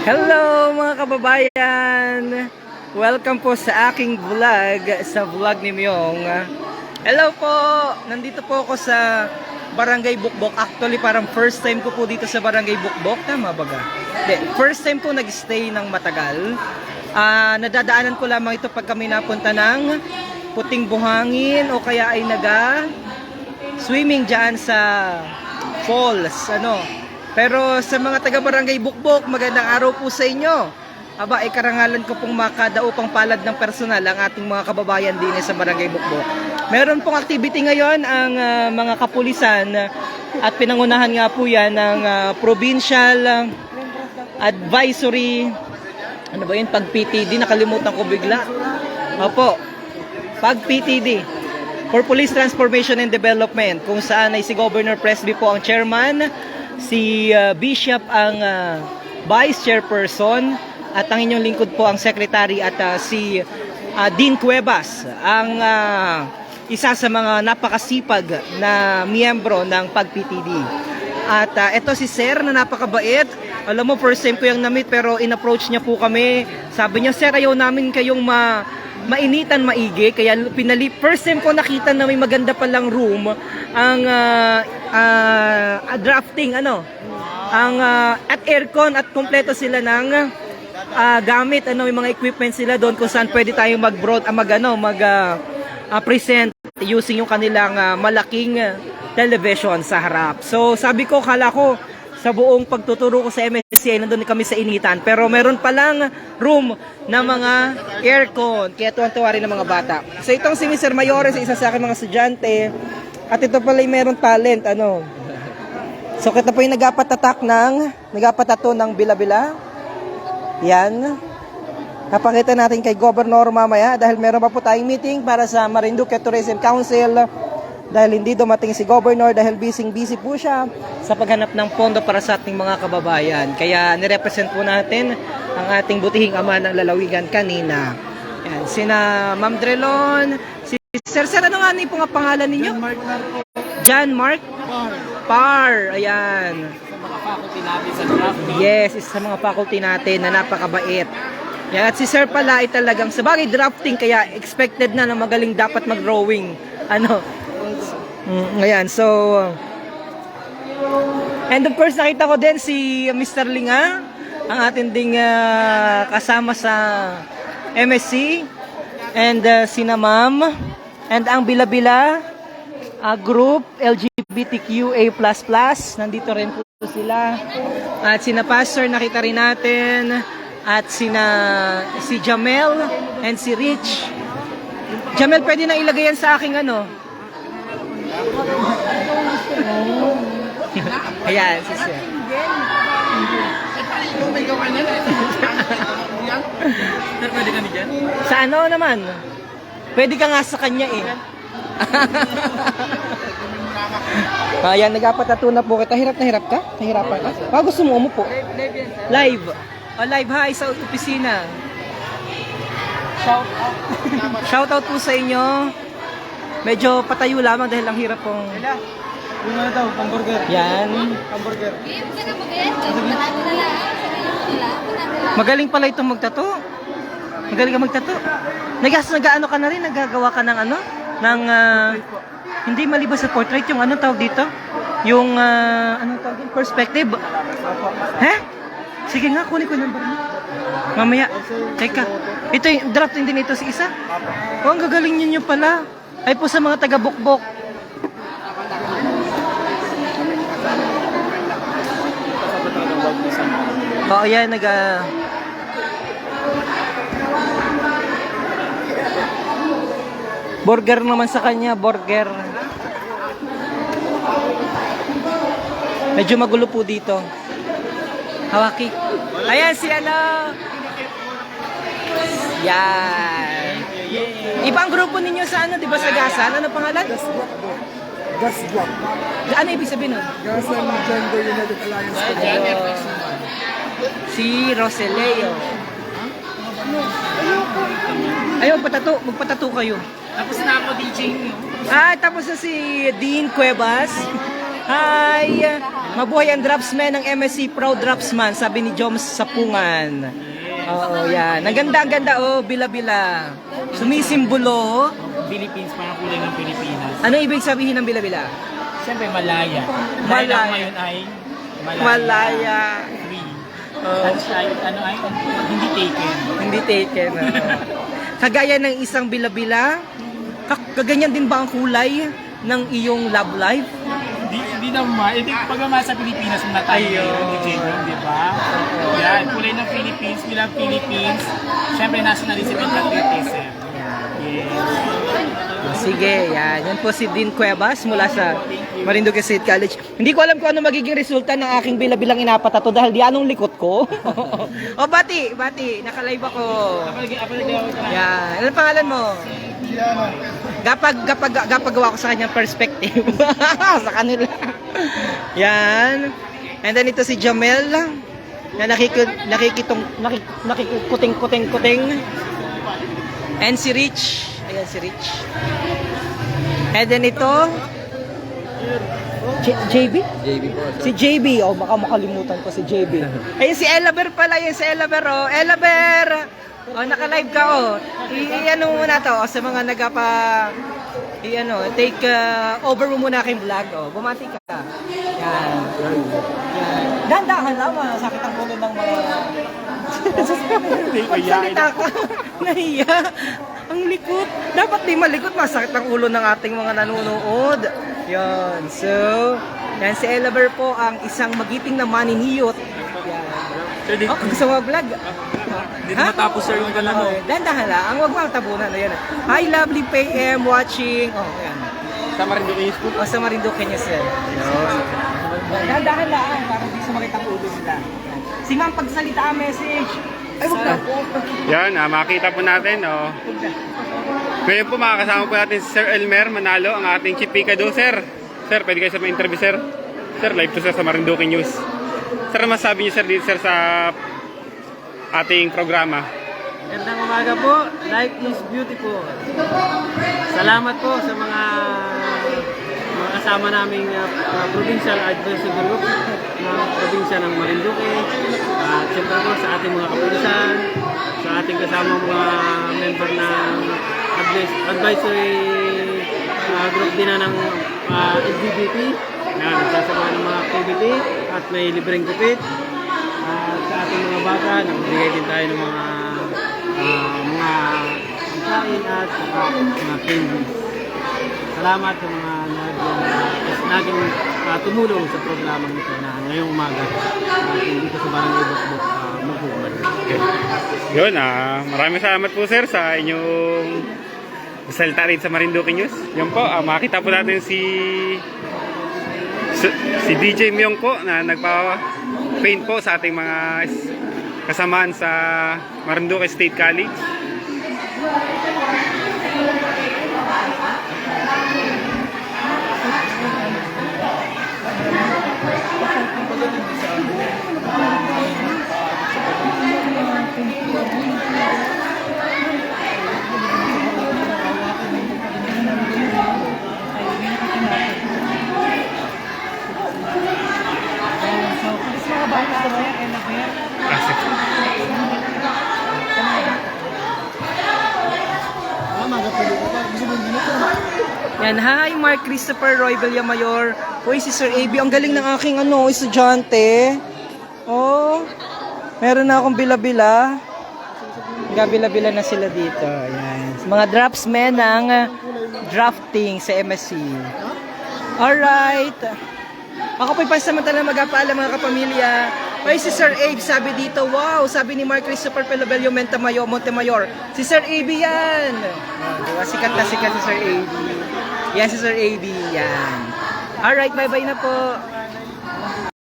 Hello mga kababayan! Welcome po sa aking vlog, sa vlog ni Myong. Hello po! Nandito po ako sa Barangay Bukbok. Actually, parang first time ko po dito sa Barangay Bukbok. Tama ba ga? First time po nag-stay ng matagal. Ah, nadadaanan ko lamang ito pag kami napunta ng puting buhangin o kaya ay naga swimming dyan sa falls. Ano, pero sa mga taga Barangay Bukbok, magandang araw po sa inyo. Aba, ay karangalan ko pong makadaupang palad ng personal ang ating mga kababayan din sa Barangay Bukbok. Meron pong activity ngayon ang ah, mga kapulisan at pinangunahan nga po yan ng ah, Provincial ah, Advisory ano ba yun? Pag PTD, nakalimutan ko bigla. Opo, pag PTD for Police Transformation and Development kung saan ay si Governor Presby po ang chairman, si uh, Bishop ang uh, vice chairperson at ang inyong lingkod po ang secretary at uh, si uh, Dean Cuevas ang uh, isa sa mga napakasipag na miyembro ng pag-PTD. At uh, ito si Sir na napakabait. Alam mo, first time ko yung na-meet pero in-approach niya po kami. Sabi niya, Sir, ayaw namin kayong ma mainitan maigi. Kaya pinali first time ko nakita na may maganda palang room ang ah, ah, drafting ano ang ah, at aircon at kompleto sila ng ah, gamit ano may mga equipment sila doon kung saan pwede tayong mag broad ah, mag ano mag ah, ah, present using yung kanilang ah, malaking television sa harap. So sabi ko kala ko sa buong pagtuturo ko sa MSCI, nandun kami sa initan. Pero meron palang room na mga aircon. Kaya tuwan-tuwa rin ng mga bata. So itong si Mr. Mayores, isa sa aking mga estudyante. At ito pala yung meron talent. Ano? So kita po yung nagapatatak ng, nagapatato ng bila-bila. Yan. Napakita natin kay Governor mamaya dahil meron pa po tayong meeting para sa Marinduque Tourism Council dahil hindi dumating si Governor dahil busy-busy po siya sa paghanap ng pondo para sa ating mga kababayan. Kaya nirepresent po natin ang ating butihing ama ng lalawigan kanina. Yan, sina Ma'am Drelon, si Sir Sir, ano nga ni po nga pangalan ninyo? Mark na po. John Mark Par. Par. Ayan. Sa mga faculty natin sa drafting. Yes, isa sa mga faculty natin na napakabait. Yan, at si Sir pala ay talagang sa bagay drafting kaya expected na na magaling dapat mag-drawing. Ano? Mm, ayan, so And of course, nakita ko din si Mr. Linga, ang ating ding ah, kasama sa MSC and uh, sina Ma'am and ang Bila-Bila ah, group LGBTQA++. Nandito rin po sila. At sina Pastor nakita rin natin at sina si Jamel and si Rich. Jamel, pwede na ilagay yan sa aking ano? Ayan, si Sir. Sa ano naman? Pwede ka nga sa kanya eh. Ayan, nagapatato na po kita. Hirap na hirap ka? Nahirapan ka? Baka gusto mo umupo? Live. O, live hi sa opisina. Shout out. Shout out po sa inyo. Medyo patayo lamang dahil ang hirap pong... Yung ano daw, hamburger. Yan. Hamburger. Magaling pala itong magtato. Magaling ka magtato. Nagas nagaano ka na rin, nagagawa ka ng ano? Ng ah, hindi maliban sa portrait yung ano tawag dito? Yung uh, ano tawag dito? Perspective. He? Sige nga, kunin ko yung number mo. Mamaya. Teka. Ito yung drafting din ito si isa. Oh, ang gagaling ninyo pala. Ay po sa mga taga-bukbok. Oo, yan, nag... ah, burger naman sa kanya, burger. Medyo magulo po dito. Hawaki. Ayan si ano. Yan. Ibang grupo ninyo sa ano, di ba sa Gasan? Ano pangalan? Gas block. Ano ibig sabihin nun? Gas and Gender United Alliance. Si Roseleo. Ayaw, magpatato. Magpatato kayo. Tapos na ako DJing. Ah, tapos na si Dean Cuevas. Hi! Mabuhay ang dropsman ng MSC Proud Dropsman, sabi ni Joms Sapungan. Oo, yan. Ang ganda, ang ganda, oh, bila-bila. Sumisimbolo. Philippines, parang kulay ng Pilipinas. Ano ibig sabihin ng bila-bila? Siyempre, Malaya. Malaya. ako ngayon ay Malaya. Malaya. Free. Siya ay, ano ay, hindi taken. Hindi taken. oo. Kagaya ng isang bila-bila, kaganyan din ba ang kulay ng iyong love life? Hindi, naman. Hindi, pag naman sa Pilipinas, muna tayo ngayon, ni Jason, di ba? Yan, kulay ng Philippines, we love Philippines. Siyempre, nationalism and patriotism. Yes. Sige, yan. Yan po si Dean Cuevas mula sa Marinduque State College. Hindi ko alam kung ano magiging resulta ng aking bila-bilang inapatato dahil di anong likot ko. o, bati, bati. Nakalive ako. Apalagi, apalagi ako ka na. Yan. Ano pangalan mo? Gapag, gapag, gapagawa ko sa kanyang perspective. sa kanila. Yan. And then ito si Jamel na nakikit, nakikitong, nakik, nakikuting-kuting-kuting. And si Rich. Ayan si Rich. And then ito, J- JB? JB po. Si JB, oh baka makalimutan ko si JB. Ayun si Elaber pala, yun si Elaber, oh. Elaber! Oh, naka-live ka, oh. I-ano muna to, oh, sa mga nagapa... I-ano, take uh, over mo muna aking vlog, oh. Bumati ka. Yan. Yan. Dandahan lang, masakit ang ulo ng mga... Magsalita ka. Nahiya. Ang likot. Dapat di malikot. Masakit ang ulo ng ating mga nanonood. Yan. So, yan si Elaber po ang isang magiting na maniniyot. Yan. Sir, di, Oh, gusto mo vlog? di na matapos sir yung gala mo. Oh, dandahan lang. Ang wag mo tabunan. Ayan. Hi, lovely PM watching. Oh, ayan. Sa Marinduque East O sa Marinduque niya, sir. Dandahan lang. Para di sumakit ang ulo nila. Yan. Si ma'am, pagsalita ang message. Ay, wag na po. Yan, ah, makita po natin. Oh. Ngayon po makakasama po natin si Sir Elmer Manalo, ang ating chief picado. Sir, sir, pwede kayo sa mga interview, sir? Sir, live to sir sa Marinduque News. Sir, ano masabi niyo sir dito sir sa ating programa? Magandang umaga po. Life is beautiful. Salamat po sa mga mga kasama naming uh, uh, provincial advisory group ng probinsya ng Marinduque. At siyempre po sa ating mga kapulisan, sa ating kasama mga member ng advisory uh, group din na ng uh, LGBT. Yan, nagsasabahan ng mga activity at may libreng kupit. At sa ating mga bata, nagbigay din tayo ng mga ah, mga pagkain at saka mga candies. Salamat sa mga nag, uh, naging ah, tumulong sa programang ito na ngayong umaga natin dito sa Barangay Bukbuk, uh, Mugbuman. Yun, ah, maraming salamat po sir sa inyong salita rin sa Marinduque News. Yan po, ah, makita po natin si si, DJ Myong po na nagpa-paint po sa ating mga kasamaan sa Marinduque State College. Yan, hi Mark Christopher Roy Villamayor. Uy, si Sir AB, ang galing ng aking ano, estudyante. Oh, meron na akong bila-bila. Gabila-bila na sila dito. Yan. Mga draftsmen ng drafting sa MSC. Alright. Ako po'y pansamantala magpapaalam mga kapamilya. Ay, si Sir Abe sabi dito, wow, sabi ni Mark Christopher Mentamayo, Montemayor. Si Sir Abe yan. Oh, diba? Sikat na sikat si Sir Abe. Si Sir Abe, yan. Alright, bye-bye na po.